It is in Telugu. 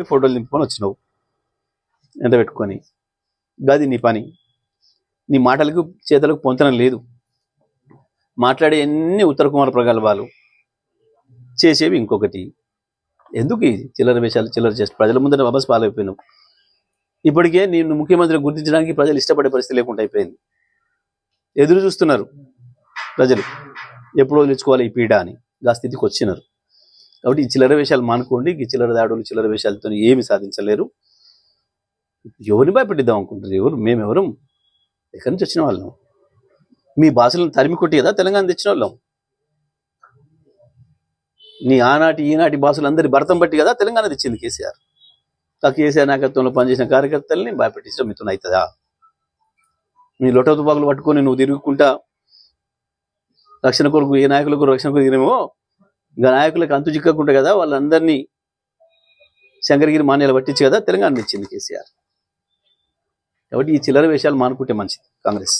పోయి ఫోటోలు నింపుకొని వచ్చినావు. ఎంత పెట్టుకొని. గది నీ పని. నీ మాటలకు చేతలకు పొంతనం లేదు. మాట్లాడే ఎన్ని ఉత్తర కుమార ప్రగల్భాలు చేసేవి ఇంకొకటి. ఎందుకు ఇది? చిల్లర వేషాలు చిల్లర చేసి ప్రజల ముందర వాపస్ పాలైపోయినావు. ఇప్పటికే నేను ముఖ్యమంత్రి గుర్తించడానికి ప్రజలు ఇష్టపడే పరిస్థితి లేకుండా అయిపోయింది. ఎదురు చూస్తున్నారు ప్రజలు. ఎప్పుడు వదిలించుకోవాలి ఈ పీడ అని. ఆ స్థితికి వచ్చినారు. కాబట్టి ఈ చిల్లర వేషాలు మానుకోండి ఈ చిల్లర దాడులు చిల్లర వేషాలతో ఏమి సాధించలేరు. ఎవరిని భయపెట్టిద్దాం అనుకుంటారు ఎవరు? మేమెవరం? ఎక్కడి నుంచి వచ్చిన వాళ్ళం? మీ భాషలను తరిమి కొట్టి కదా తెలంగాణ తెచ్చిన వాళ్ళం? నీ ఆనాటి ఈనాటి భాషలందరి భరతం బట్టి కదా తెలంగాణ తెచ్చింది కేసీఆర్. ఆ కేసీఆర్ నాయకత్వంలో పనిచేసిన కార్యకర్తల్ని భయపెట్టించడం మీతో అవుతుందా మీ లొట తుపాకులు పట్టుకొని నువ్వు తిరుగుకుంటా రక్షణ కొరకు ఏ నాయకులకు రక్షణ కొరకు తినేమో ఇంకా నాయకులకు అంతు చిక్కకుండా కదా వాళ్ళందరినీ శంకరగిరి మాన్యాలు పట్టించి కదా తెలంగాణ ఇచ్చింది కేసీఆర్. కాబట్టి ఈ చిల్లర వేషాలు మానుకుంటే మంచిది కాంగ్రెస్.